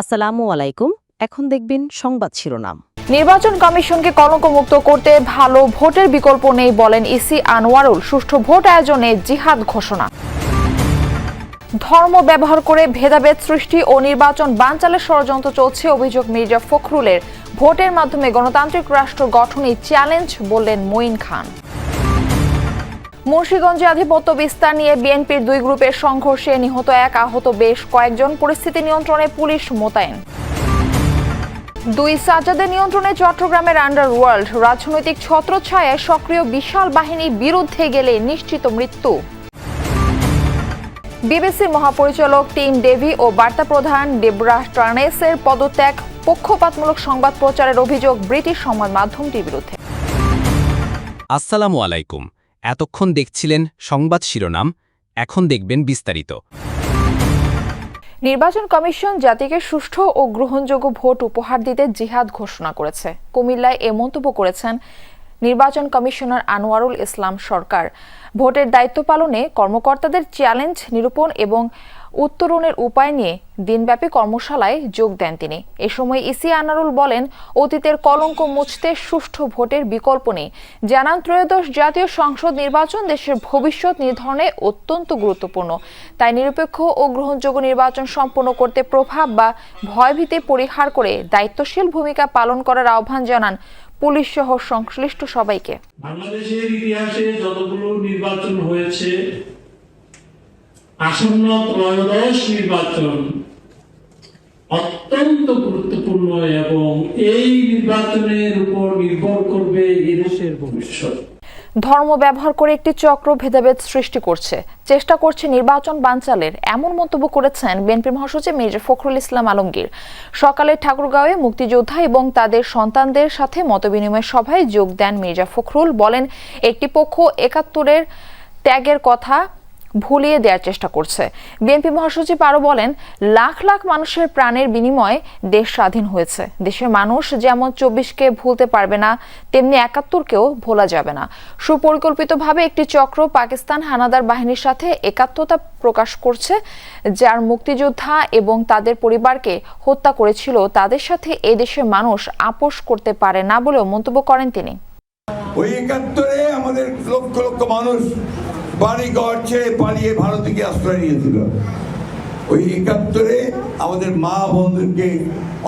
আসসালামু আলাইকুম। এখন দেখবেন সংবাদ শিরোনাম। নির্বাচন কমিশনকে কলঙ্কমুক্ত করতে ভালো ভোটের বিকল্প নেই বলেন ইসি আনোয়ারুল। সুষ্ঠু ভোট আয়োজনে জিহাদ ঘোষণা। ধর্ম ব্যবহার করে ভেদাভেদ সৃষ্টি ও নির্বাচন বানচালের ষড়যন্ত্র চলছে, অভিযোগ মির্জা ফখরুলের। ভোটের মাধ্যমে গণতান্ত্রিক রাষ্ট্র গঠনে চ্যালেঞ্জ বললেন মঈন খান। মুন্সিগঞ্জে আধিপত্য বিস্তার নিয়ে বিএনপির দুই গ্রুপের সংঘর্ষে নিহত এক আহত বেশ কয়েকজন পরিস্থিতি নিয়ন্ত্রণে পুলিশ মোতায়েন। দুই সাজ্জাদের নিয়ন্ত্রণে চট্টগ্রামের আন্ডারওয়ার্ল্ড রাজনৈতিক ছত্রছায়ায় সক্রিয় বিশাল বাহিনী বিরুদ্ধে গেলে নিশ্চিত মৃত্যু। বিবিসির মহাপরিচালক টিম ডেভি ও বার্তা প্রধান ডেবরা ট্রানেসের পদত্যাগ, পক্ষপাতমূলক সংবাদ প্রচারের অভিযোগ ব্রিটিশ সংবাদ মাধ্যমটির বিরুদ্ধে। আসসালামু আলাইকুম। এতক্ষণ দেখছিলেন সংবাদ শিরোনাম, এখন দেখবেন বিস্তারিত। নির্বাচন কমিশন জাতিকে সুষ্ঠু ও গ্রহণযোগ্য ভোট উপহার দিতে জিহাদ ঘোষণা করেছে। কুমিল্লায় এ মন্তব্য করেছেন নির্বাচন কমিশনার আনোয়ারুল ইসলাম সরকার। ভোটের দায়িত্ব পালনে কর্মকর্তাদের চ্যালেঞ্জ নিরূপণ এবং উত্তরণের উপায় নিয়ে দিনব্যাপী কর্মশালায় যোগ দেন তিনি। এ সময় ইসি আনারুল বলেন, অতীতের কলঙ্ক মুছতে সুষ্ঠু ভোটের বিকল্প নেই। জানান, ত্রয়োদশ জাতীয় সংসদ নির্বাচন দেশের ভবিষ্যৎ নির্ধারণে অত্যন্ত গুরুত্বপূর্ণ। তাই নিরপেক্ষ ও গ্রহণযোগ্য নির্বাচন সম্পন্ন করতে প্রভাব বা ভয়ভীতি পরিহার করে দায়িত্বশীল ভূমিকা পালন করার আহ্বান জানান পুলিশ সহ সংশ্লিষ্ট সবাইকে। বাংলাদেশের ইতিহাসে যতগুলো নির্বাচন হয়েছে আসন্ন ত্রয়োদশ নির্বাচন অত্যন্ত গুরুত্বপূর্ণ এবং এই নির্বাচনের উপর নির্ভর করবে এদেশের ভবিষ্যৎ। ধর্ম ব্যবহার করে একটি চক্র ভেদাভেদ সৃষ্টি করছে। চেষ্টা করছে নির্বাচন বানচালের, এমন মন্তব্য করেছেন বিএনপি মহাসচিব মির্জা ফখরুল ইসলাম আলমগীর। সকালে ঠাকুরগাঁওয়ে মুক্তিযোদ্ধা এবং তাদের সন্তানদের সাথে মতবিনিময় সভায় যোগ দেন মির্জা ফখরুল। বলেন, একটি পক্ষ একাত্তরের ত্যাগের কথা ভুলিয়ে দেওয়ার চেষ্টা করছে। বিএনপি মহাসচিব আরও বলেন, লাখ লাখ মানুষের প্রাণের বিনিময়ে দেশ স্বাধীন হয়েছে। দেশের মানুষ যেমন চব্বিশকে ভুলতে পারবে না, তেমনি একাত্তরকেও ভোলা যাবে না। সুপরিকল্পিতভাবে একটি চক্র পাকিস্তান হানাদার বাহিনীর সাথে একাত্মতা প্রকাশ করছে, যার মুক্তিযোদ্ধা এবং তাদের পরিবারকে হত্যা করেছিল। তাদের সাথে এ দেশের মানুষ আপোষ করতে পারে না বলেও মন্তব্য করেন তিনি। ওই একাত্তরে আমাদের লক্ষ লক্ষ মানুষ বাড়ি ঘর ছেড়ে পালিয়ে ভারতকে আশ্রয় নিয়েছিল। ওই একাত্তরে আমাদের মা বন্ধুকে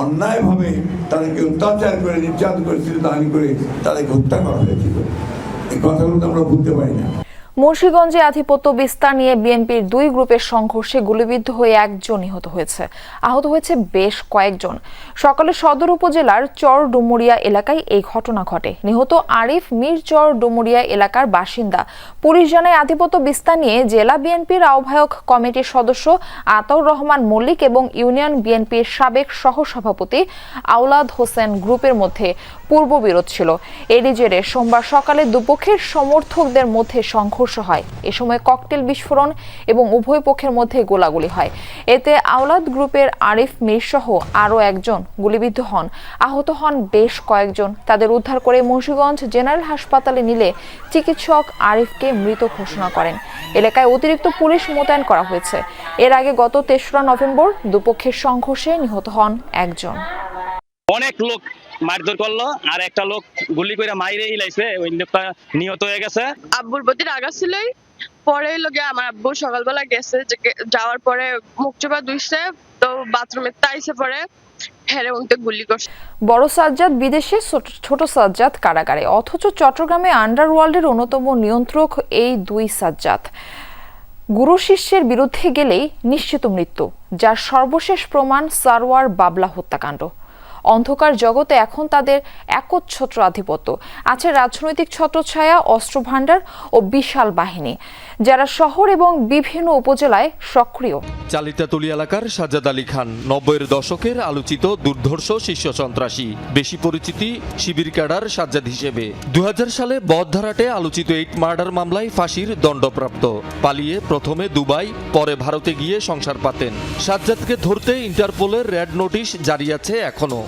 অন্যায়ভাবে তাদেরকে অত্যাচার করে, নির্যাতন করেছিল দানি করে তাদেরকে হত্যা করা হয়েছিল। এই কথাগুলো তো আমরা ভুলতে পারি না। মুন্সিগঞ্জে আধিপত্য বিস্তার নিয়ে বিএনপির দুই গ্রুপের সংঘর্ষে গুলিবিদ্ধ হয়ে একজন নিহত হয়েছে। আহত হয়েছে বেশ কয়েকজন। সকালে সদর উপজেলার চর ডুমুরিয়া এলাকায় এই ঘটনা ঘটে। নিহত আরিফ মীর চর ডুমুরিয়া এলাকার বাসিন্দা। পুলিশ জানায় আধিপত্য বিস্তার নিয়ে জেলা বিএনপির আহ্বায়ক কমিটির সদস্য আতাউর রহমান মল্লিক এবং ইউনিয়ন বিএনপির সাবেক সহসভাপতি আওলাদ হোসেন গ্রুপের মধ্যে পূর্ববিরোধ ছিল। এরই জেরে সোমবার সকালে দুপক্ষের সমর্থকদের মধ্যে সংঘর্ষ হয়। এ সময় ককটেল বিস্ফোরণ এবং উভয় পক্ষের মধ্যে গোলাগুলি হয়। এতে আওলাদ গ্রুপের আরিফ মীর সহ আরও একজন গুলিবিদ্ধ হন। আহত হন বেশ কয়েকজন। তাদের উদ্ধার করে মুন্সীগঞ্জ জেনারেল হাসপাতালে নিলে চিকিৎসক আরিফকে মৃত ঘোষণা করেন। এলাকায় অতিরিক্ত পুলিশ মোতায়েন করা হয়েছে। এর আগে গত তেসরা নভেম্বর দুপক্ষের সংঘর্ষে নিহত হন একজন। অনেক লোক মারধর করল আর একটা লোক গুলি করে মাইরে হিলাইছে ওই লোকটা নিহত হয়ে গেছে। আব্বুর প্রতি রাগা ছিলই পরে লোকে আমার আব্বু সকালবেলা গেছে যাওয়ার পরে মুখ চোপা ধুইছে তো বাথরুমে তাইছে পরে গুলি করছে। বড় সাজ্জাদ বিদেশে ছোট- ছোট সাজ্জাদ কারাগারে অথচ চট্টগ্রামে আন্ডারওয়ার্ল্ডের অন্যতম নিয়ন্ত্রক এই দুই সাজ্জাদ। গুরু শিষ্যের বিরুদ্ধে গেলেই নিশ্চিত মৃত্যু যার সর্বশেষ প্রমাণ সারওয়ার বাবলা হত্যাকাণ্ড। অন্ধকার জগতে এখন তাদের একচ্ছত্র আধিপত্য। আছে রাজনৈতিক ছত্রছায়া, অস্ত্রভাণ্ডার ও বিশাল বাহিনী, যারা শহর এবং বিভিন্ন উপজেলায় সক্রিয়। চালিতাতুলি এলাকার সাজ্জাদ আলী খান, নব্বইয়ের দশকের আলোচিত দুর্ধর্ষ শীর্ষ সন্ত্রাসী। বেশি পরিচিতি শিবির ক্যাডার সাজ্জাদ হিসেবে। দু হাজার সালে বদধারাটে আলোচিত এইট মার্ডার মামলায় ফাঁসির দণ্ডপ্রাপ্ত। পালিয়ে প্রথমে দুবাই, পরে ভারতে গিয়ে সংসার পাতেন। সাজ্জাদকে ধরতে ইন্টারপোলের রেড নোটিশ জারি আছে এখনও।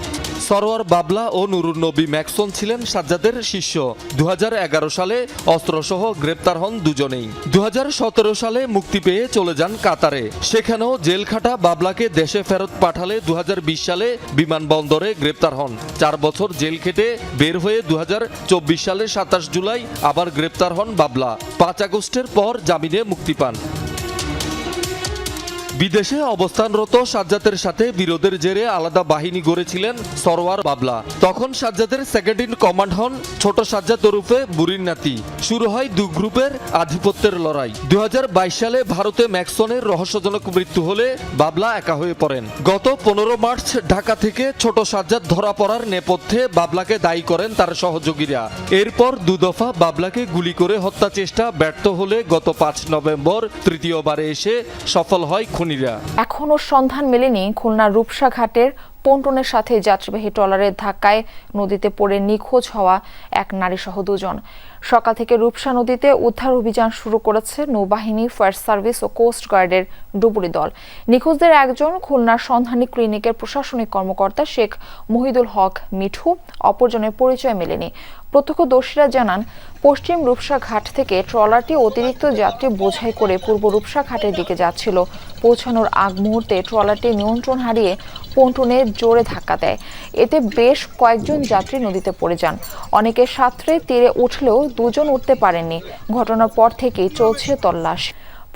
সরোয়ার বাবলা ও নুরুন নবী ম্যাকসন ছিলেন সাজ্জাদের শিষ্য। দু হাজার এগারো সালে অস্ত্রসহ গ্রেপ্তার হন দুজনেই। দু হাজার সতেরো সালে মুক্তি পেয়ে চলে যান কাতারে। সেখানেও জেল খাটা বাবলাকে দেশে ফেরত পাঠালে দু হাজার বিশ সালে বিমানবন্দরে গ্রেপ্তার হন। চার বছর জেল খেটে বের হয়ে দু হাজার চব্বিশ সালে সাতাশ জুলাই আবার গ্রেপ্তার হন বাবলা। পাঁচ আগস্টের পর জামিনে মুক্তি পান। বিদেশে অবস্থানরত সাজ্জাদের সাথে বিরোধের জেরে আলাদা বাহিনী গড়েছিলেন সরওয়ার বাবলা। তখন সাজ্জাদের সেকেন্ড ইন কমান্ড হন ছোট সাজ্জাদ ওরুফে বুরিন নাতি। শুরু হয় দু গ্রুপের আধিপত্যের লড়াই। দু সালে ভারতে ম্যাক্সনের রহস্যজনক মৃত্যু হলে বাবলা একা হয়ে পড়েন। গত পনেরো মার্চ ঢাকা থেকে ছোট সাজ্জাদ ধরা পড়ার নেপথ্যে বাবলাকে দায়ী করেন তার সহযোগীরা। এরপর দুদফা বাবলাকে গুলি করে হত্যা চেষ্টা ব্যর্থ হলে গত পাঁচ নভেম্বর তৃতীয়বারে এসে সফল হয় খুনিরা এখনও সন্ধান মেলেনি খুলনার রূপসা ঘাটের পন্টনের সাথে যাত্রীবাহী ট্রলারের ধাক্কায় নদীতে পড়ে নিখোঁজ হওয়া এক নারীসহ দুজন। সকাল থেকে রূপসা নদীতে উদ্ধার অভিযান শুরু করেছে নৌবাহিনী, ফায়ার সার্ভিস ও কোস্ট গার্ডের ডুবুরি দল। নিখোঁজদের একজন খুলনার সন্ধানী ক্লিনিকের প্রশাসনিক কর্মকর্তা শেখ মহিদুল হক মিঠু, অপরজনের পরিচয় মেলেনি। প্রত্যক্ষদর্শীরা জানান, পশ্চিম রূপসা ঘাট থেকে ট্রলারটি অতিরিক্ত যাত্রী বোঝাই করে পূর্ব রূপসা ঘাটের দিকে যাচ্ছিল। পৌঁছানোর আগ মুহূর্তে ট্রলারটি নিয়ন্ত্রণ হারিয়ে পন্টনে জোরে ধাক্কা দেয়। এতে বেশ কয়েকজন যাত্রী নদীতে পড়ে যান। অনেকে সাঁতরে তীরে উঠলেও দুজন উঠতে পারেননি। ঘটনার পর থেকেই চলছে তল্লাশ।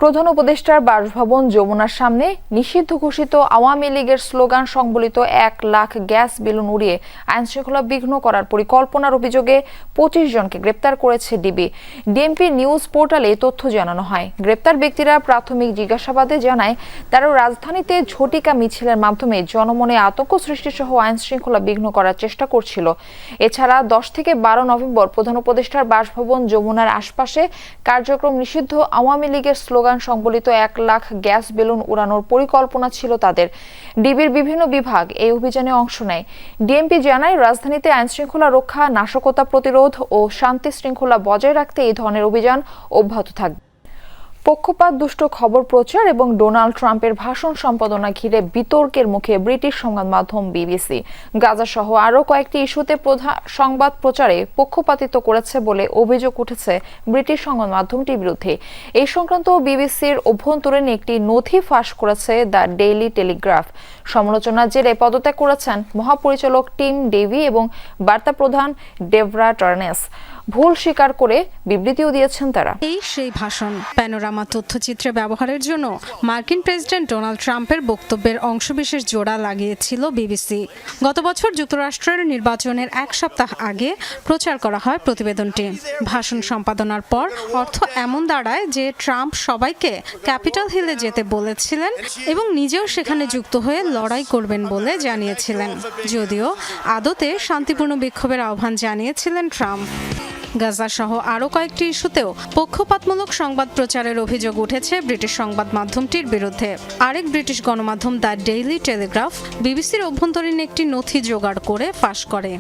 প্রধান উপদেষ্টার বাসভবন যমুনার সামনে নিষিদ্ধ ঘোষিত আওয়ামী লীগের স্লোগান সংবলিত এক লাখ গ্যাস বেলুন উড়িয়ে আইনশৃঙ্খলা বিঘ্ন করার পরিকল্পনার অভিযোগে পঁচিশ জনকে গ্রেপ্তার করেছে ডিবি। ডিএমপি নিউজ পোর্টালে তথ্য জানানো হয়। গ্রেপ্তার ব্যক্তিরা প্রাথমিক জিজ্ঞাসাবাদে জানায়, তারা রাজধানীতে ঝটিকা মিছিলের মাধ্যমে জনমনে আতঙ্ক সৃষ্টি সহ আইন শৃঙ্খলা বিঘ্ন করার চেষ্টা করছিল। এছাড়া দশ থেকে বারো নভেম্বর প্রধান উপদেষ্টার বাসভবন যমুনার আশপাশে কার্যক্রম নিষিদ্ধ আওয়ামী লীগের স্লোগান সংবলিত এক লাখ গ্যাস বেলুন উড়ানোর পরিকল্পনা ছিল তাদের। ডিবির বিভিন্ন বিভাগ এই অভিযানে অংশ নেয়। ডিএমপি জানায়, রাজধানীতে আইনশৃঙ্খলা রক্ষা, নাশকতা প্রতিরোধ ও শান্তি শৃঙ্খলা বজায় রাখতে এই ধরনের অভিযান অব্যাহত থাকবে। পক্ষপাত, দুষ্ট খবর প্রচার এবং ডোনাল্ড ট্রাম্পের ভাষণ সম্পাদনা ঘিরে বিতর্কের মুখে ব্রিটিশ সংবাদ মাধ্যম বিবিসি। গাজা সহ আরও কয়েকটি ইস্যুতে সংবাদ প্রচারে পক্ষপাতিত্ব করেছে বলে অভিযোগ উঠেছে ব্রিটিশ সংবাদ মাধ্যমটির বিরুদ্ধে। এই সংক্রান্ত বিবিসির অভ্যন্তরীণ একটি নথি ফাঁস করেছে দ্য ডেইলি টেলিগ্রাফ। সমালোচনার জেরে পদত্যাগ করেছেন মহাপরিচালক টিম ডেভি এবং বার্তা প্রধান ডেভরা টার্নেস। ভুল স্বীকার করে বিবৃতিও দিয়েছেন তারা। এই সেই ভাষণ। প্যানোরামা তথ্যচিত্রে ব্যবহারের জন্য মার্কিন প্রেসিডেন্ট ডোনাল্ড ট্রাম্পের বক্তব্যের অংশবিশেষ জোড়া লাগিয়েছিল বিবিসি। গত বছর যুক্তরাষ্ট্রের নির্বাচনের এক সপ্তাহ আগে প্রচার করা হয় প্রতিবেদনটি। ভাষণ সম্পাদনার পর অর্থ এমন দাঁড়ায় যে ট্রাম্প সবাইকে ক্যাপিটাল হিলে যেতে বলেছিলেন এবং নিজেও সেখানে যুক্ত হয়ে লড়াই করবেন বলে জানিয়েছিলেন। যদিও আদতে শান্তিপূর্ণ বিক্ষোভের আহ্বান জানিয়েছিলেন ট্রাম্প। গাজা সহ আরও কয়েকটি ইস্যুতেও পক্ষপাতমূলক সংবাদ প্রচারের অভিযোগ উঠেছে ব্রিটিশ সংবাদ মাধ্যমটির বিরুদ্ধে। আরেক ব্রিটিশ গণমাধ্যম দ্য ডেইলি টেলিগ্রাফ, বিবিসির অভ্যন্তরীণ একটি নথি জোগাড় করে ফাঁস করে।